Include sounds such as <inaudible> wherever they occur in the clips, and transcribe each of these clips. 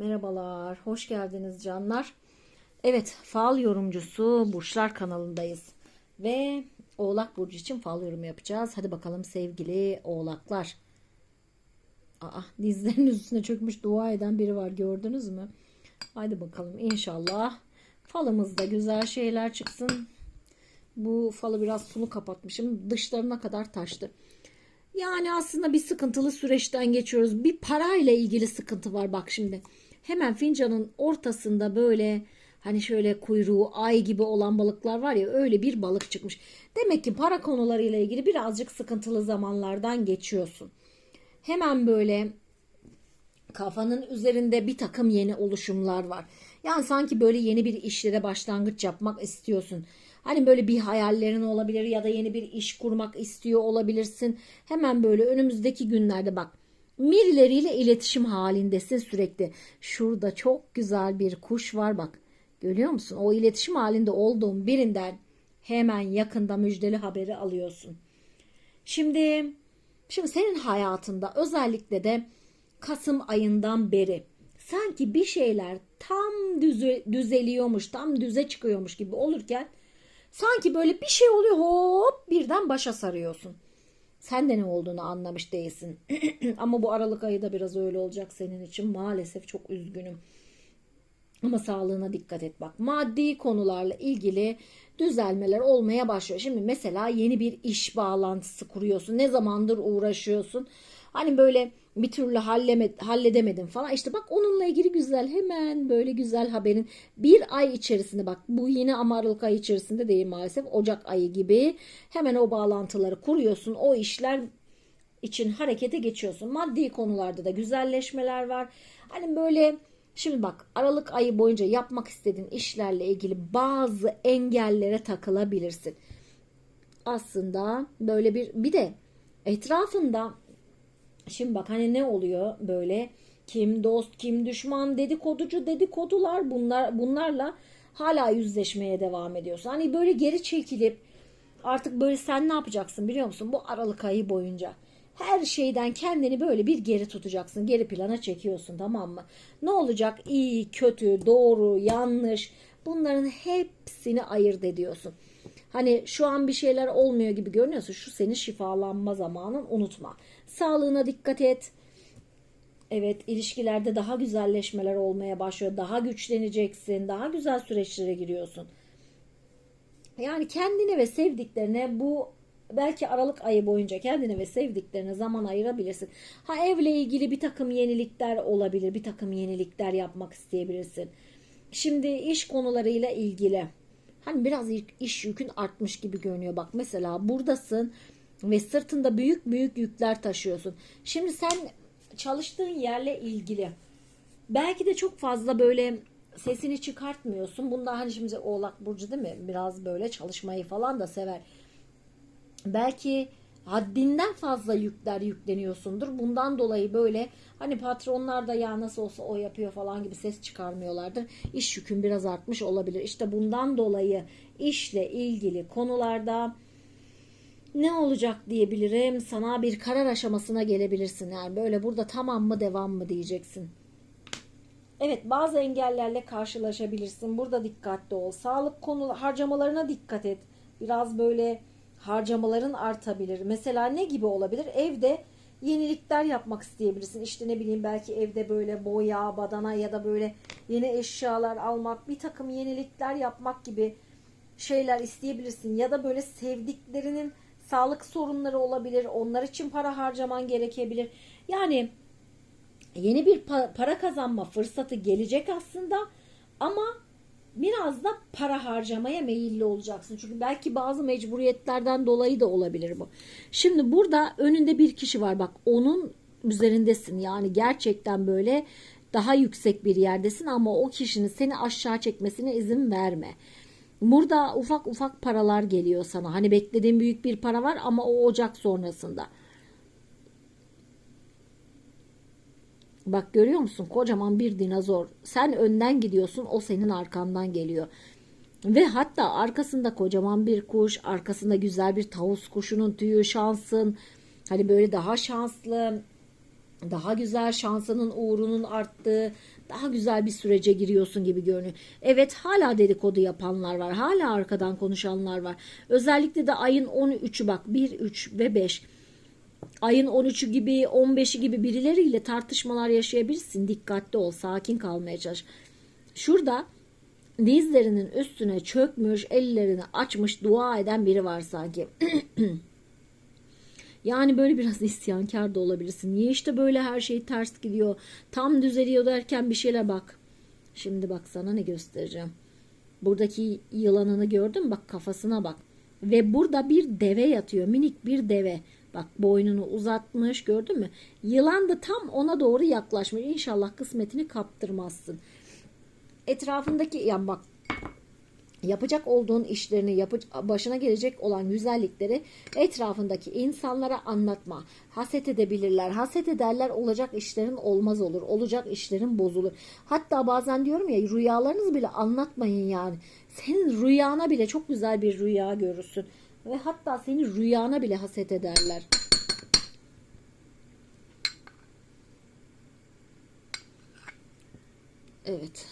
Merhabalar, hoş geldiniz canlar. Evet, fal yorumcusu Burçlar kanalındayız. Ve Oğlak Burcu için fal yorumu yapacağız. Hadi bakalım sevgili oğlaklar. Aa, dizlerinin <laughs> üstüne çökmüş dua eden biri var gördünüz mü? Hadi bakalım inşallah falımızda güzel şeyler çıksın. Bu falı biraz sulu kapatmışım. Dışlarına kadar taştı. Yani aslında bir sıkıntılı süreçten geçiyoruz. Bir parayla ilgili sıkıntı var bak şimdi. Hemen fincanın ortasında böyle hani şöyle kuyruğu ay gibi olan balıklar var ya öyle bir balık çıkmış. Demek ki para konularıyla ilgili birazcık sıkıntılı zamanlardan geçiyorsun. Hemen böyle kafanın üzerinde bir takım yeni oluşumlar var. Yani sanki böyle yeni bir işlere başlangıç yapmak istiyorsun. Hani böyle bir hayallerin olabilir ya da yeni bir iş kurmak istiyor olabilirsin. Hemen böyle önümüzdeki günlerde bak birileriyle iletişim halindesin sürekli. Şurada çok güzel bir kuş var bak. Görüyor musun? O iletişim halinde olduğun birinden hemen yakında müjdeli haberi alıyorsun. Şimdi şimdi senin hayatında özellikle de Kasım ayından beri sanki bir şeyler tam düze, düzeliyormuş, tam düze çıkıyormuş gibi olurken sanki böyle bir şey oluyor hop birden başa sarıyorsun. Sen de ne olduğunu anlamış değilsin. <clears throat> Ama bu Aralık ayı da biraz öyle olacak senin için. Maalesef çok üzgünüm. Ama sağlığına dikkat et bak. Maddi konularla ilgili düzelmeler olmaya başlıyor. Şimdi mesela yeni bir iş bağlantısı kuruyorsun. Ne zamandır uğraşıyorsun. Hani böyle bir türlü halleme, halledemedin falan. İşte bak onunla ilgili güzel hemen böyle güzel haberin bir ay içerisinde bak bu yine ama Aralık ayı içerisinde değil maalesef Ocak ayı gibi hemen o bağlantıları kuruyorsun. O işler için harekete geçiyorsun. Maddi konularda da güzelleşmeler var. Hani böyle Şimdi bak Aralık ayı boyunca yapmak istediğin işlerle ilgili bazı engellere takılabilirsin. Aslında böyle bir bir de etrafında şimdi bak hani ne oluyor böyle kim dost kim düşman dedikoducu dedikodular bunlar bunlarla hala yüzleşmeye devam ediyorsun. Hani böyle geri çekilip artık böyle sen ne yapacaksın biliyor musun bu Aralık ayı boyunca? Her şeyden kendini böyle bir geri tutacaksın. Geri plana çekiyorsun tamam mı? Ne olacak? İyi, kötü, doğru, yanlış. Bunların hepsini ayırt ediyorsun. Hani şu an bir şeyler olmuyor gibi görünüyorsa şu senin şifalanma zamanın unutma. Sağlığına dikkat et. Evet ilişkilerde daha güzelleşmeler olmaya başlıyor. Daha güçleneceksin. Daha güzel süreçlere giriyorsun. Yani kendine ve sevdiklerine bu belki Aralık ayı boyunca kendine ve sevdiklerine zaman ayırabilirsin. Ha evle ilgili bir takım yenilikler olabilir. Bir takım yenilikler yapmak isteyebilirsin. Şimdi iş konularıyla ilgili hani biraz iş yükün artmış gibi görünüyor. Bak mesela buradasın ve sırtında büyük büyük yükler taşıyorsun. Şimdi sen çalıştığın yerle ilgili belki de çok fazla böyle sesini çıkartmıyorsun. Bunda hani şimdi Oğlak Burcu değil mi? Biraz böyle çalışmayı falan da sever belki haddinden fazla yükler yükleniyorsundur. Bundan dolayı böyle hani patronlar da ya nasıl olsa o yapıyor falan gibi ses çıkarmıyorlardır. İş yükün biraz artmış olabilir. İşte bundan dolayı işle ilgili konularda ne olacak diyebilirim. Sana bir karar aşamasına gelebilirsin. Yani böyle burada tamam mı devam mı diyeceksin. Evet bazı engellerle karşılaşabilirsin. Burada dikkatli ol. Sağlık konu harcamalarına dikkat et. Biraz böyle harcamaların artabilir. Mesela ne gibi olabilir? Evde yenilikler yapmak isteyebilirsin. İşte ne bileyim belki evde böyle boya, badana ya da böyle yeni eşyalar almak, bir takım yenilikler yapmak gibi şeyler isteyebilirsin. Ya da böyle sevdiklerinin sağlık sorunları olabilir. Onlar için para harcaman gerekebilir. Yani yeni bir para kazanma fırsatı gelecek aslında ama biraz da para harcamaya meyilli olacaksın. Çünkü belki bazı mecburiyetlerden dolayı da olabilir bu. Şimdi burada önünde bir kişi var bak onun üzerindesin. Yani gerçekten böyle daha yüksek bir yerdesin ama o kişinin seni aşağı çekmesine izin verme. Burada ufak ufak paralar geliyor sana. Hani beklediğin büyük bir para var ama o Ocak sonrasında. Bak görüyor musun? Kocaman bir dinozor. Sen önden gidiyorsun, o senin arkandan geliyor. Ve hatta arkasında kocaman bir kuş, arkasında güzel bir tavus kuşunun tüyü şansın. Hani böyle daha şanslı, daha güzel şansının uğrunun arttığı, daha güzel bir sürece giriyorsun gibi görünüyor. Evet hala dedikodu yapanlar var. Hala arkadan konuşanlar var. Özellikle de ayın 13'ü bak 1, 3 ve 5 ayın 13'ü gibi 15'i gibi birileriyle tartışmalar yaşayabilirsin. Dikkatli ol, sakin kalmaya çalış. Şurada dizlerinin üstüne çökmüş, ellerini açmış dua eden biri var sanki. <clears throat> yani böyle biraz <laughs> isyankar da olabilirsin. Niye işte böyle her şey ters gidiyor? Tam düzeliyor derken bir şeyle bak. Şimdi bak sana ne göstereceğim. Buradaki yılanını gördün mü? Bak kafasına bak. Ve burada bir deve yatıyor. Minik bir deve. Bak boynunu uzatmış gördün mü? Yılan da tam ona doğru yaklaşmış. İnşallah kısmetini kaptırmazsın. Etrafındaki yani bak yapacak olduğun işlerini yapı, başına gelecek olan güzellikleri etrafındaki insanlara anlatma. Haset edebilirler. Haset ederler olacak işlerin olmaz olur. Olacak işlerin bozulur. Hatta bazen diyorum ya rüyalarınızı bile anlatmayın yani. Senin rüyana bile çok güzel bir rüya görürsün. Ve hatta senin rüyana bile haset ederler. Evet.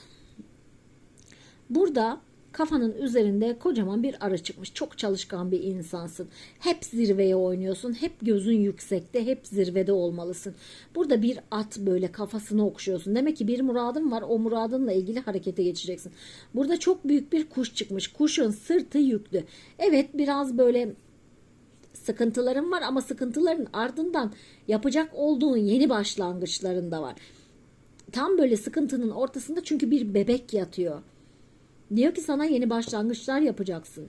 Burada kafanın üzerinde kocaman bir arı çıkmış. Çok çalışkan bir insansın. Hep zirveye oynuyorsun. Hep gözün yüksekte. Hep zirvede olmalısın. Burada bir at böyle kafasını okşuyorsun. Demek ki bir muradın var. O muradınla ilgili harekete geçeceksin. Burada çok büyük bir kuş çıkmış. Kuşun sırtı yüklü. Evet biraz böyle sıkıntıların var ama sıkıntıların ardından yapacak olduğun yeni başlangıçların da var. Tam böyle sıkıntının ortasında çünkü bir bebek yatıyor. Diyor ki sana yeni başlangıçlar yapacaksın.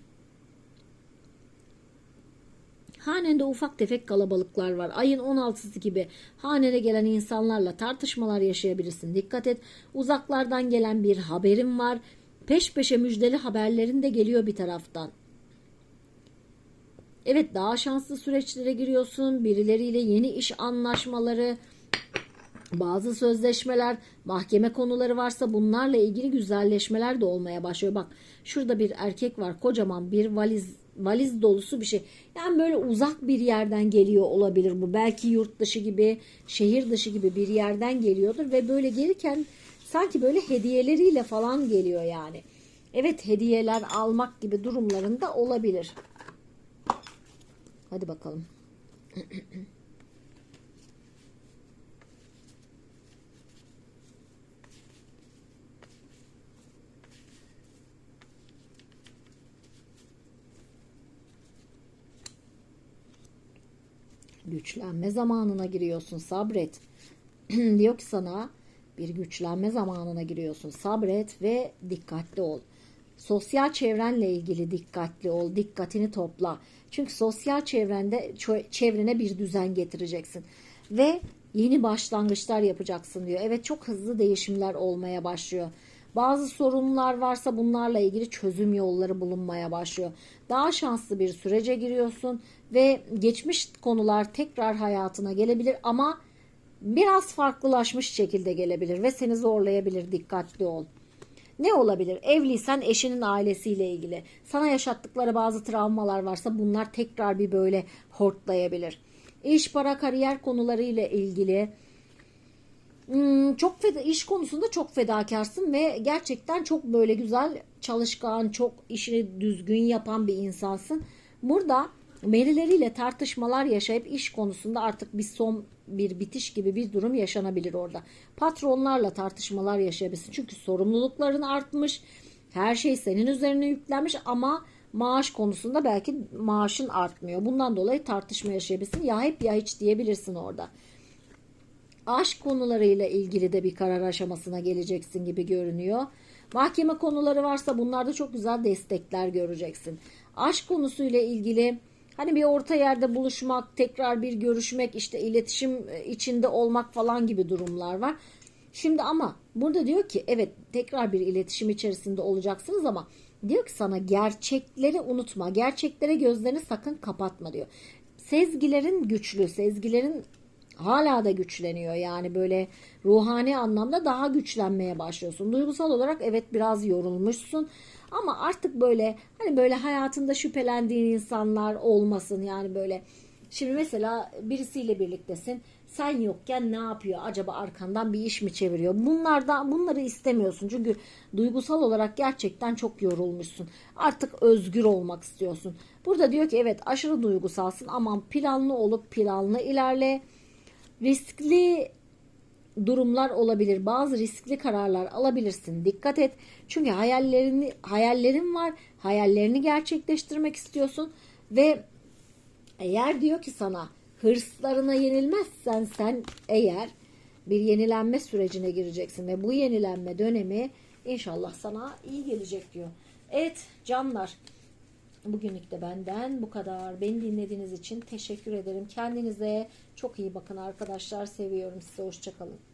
Hanende ufak tefek kalabalıklar var. Ayın 16'sı gibi hanene gelen insanlarla tartışmalar yaşayabilirsin. Dikkat et. Uzaklardan gelen bir haberim var. Peş peşe müjdeli haberlerin de geliyor bir taraftan. Evet daha şanslı süreçlere giriyorsun. Birileriyle yeni iş anlaşmaları, bazı sözleşmeler, mahkeme konuları varsa bunlarla ilgili güzelleşmeler de olmaya başlıyor. Bak şurada bir erkek var kocaman bir valiz valiz dolusu bir şey. Yani böyle uzak bir yerden geliyor olabilir bu. Belki yurt dışı gibi, şehir dışı gibi bir yerden geliyordur ve böyle gelirken sanki böyle hediyeleriyle falan geliyor yani. Evet hediyeler almak gibi durumlarında olabilir. Hadi bakalım. <clears throat> güçlenme zamanına giriyorsun sabret. <clears throat> Diyor ki sana bir güçlenme zamanına giriyorsun sabret ve dikkatli ol. Sosyal çevrenle ilgili dikkatli ol, dikkatini topla. Çünkü sosyal çevrende çevrene bir düzen getireceksin ve yeni başlangıçlar yapacaksın diyor. Evet çok hızlı değişimler olmaya başlıyor. Bazı sorunlar varsa bunlarla ilgili çözüm yolları bulunmaya başlıyor. Daha şanslı bir sürece giriyorsun ve geçmiş konular tekrar hayatına gelebilir ama biraz farklılaşmış şekilde gelebilir ve seni zorlayabilir. Dikkatli ol. Ne olabilir? Evliysen eşinin ailesiyle ilgili. Sana yaşattıkları bazı travmalar varsa bunlar tekrar bir böyle hortlayabilir. İş, para, kariyer konularıyla ilgili çok feda, iş konusunda çok fedakarsın ve gerçekten çok böyle güzel çalışkan, çok işini düzgün yapan bir insansın. Burada verileriyle tartışmalar yaşayıp iş konusunda artık bir son bir bitiş gibi bir durum yaşanabilir orada. Patronlarla tartışmalar yaşayabilirsin. Çünkü sorumlulukların artmış. Her şey senin üzerine yüklenmiş ama maaş konusunda belki maaşın artmıyor. Bundan dolayı tartışma yaşayabilirsin. Ya hep ya hiç diyebilirsin orada aşk konularıyla ilgili de bir karar aşamasına geleceksin gibi görünüyor. Mahkeme konuları varsa bunlarda çok güzel destekler göreceksin. Aşk konusuyla ilgili hani bir orta yerde buluşmak, tekrar bir görüşmek, işte iletişim içinde olmak falan gibi durumlar var. Şimdi ama burada diyor ki evet tekrar bir iletişim içerisinde olacaksınız ama diyor ki sana gerçekleri unutma. Gerçeklere gözlerini sakın kapatma diyor. Sezgilerin güçlü, sezgilerin hala da güçleniyor. Yani böyle ruhani anlamda daha güçlenmeye başlıyorsun. Duygusal olarak evet biraz yorulmuşsun. Ama artık böyle hani böyle hayatında şüphelendiğin insanlar olmasın. Yani böyle şimdi mesela birisiyle birliktesin. Sen yokken ne yapıyor? Acaba arkandan bir iş mi çeviriyor? Bunlardan bunları istemiyorsun. Çünkü duygusal olarak gerçekten çok yorulmuşsun. Artık özgür olmak istiyorsun. Burada diyor ki evet aşırı duygusalsın ama planlı olup planlı ilerle. Riskli durumlar olabilir. Bazı riskli kararlar alabilirsin. Dikkat et. Çünkü hayallerini hayallerin var. Hayallerini gerçekleştirmek istiyorsun ve eğer diyor ki sana hırslarına yenilmezsen sen eğer bir yenilenme sürecine gireceksin ve bu yenilenme dönemi inşallah sana iyi gelecek diyor. Evet canlar bugünlük de benden bu kadar. Beni dinlediğiniz için teşekkür ederim. Kendinize çok iyi bakın arkadaşlar. Seviyorum sizi. Hoşçakalın.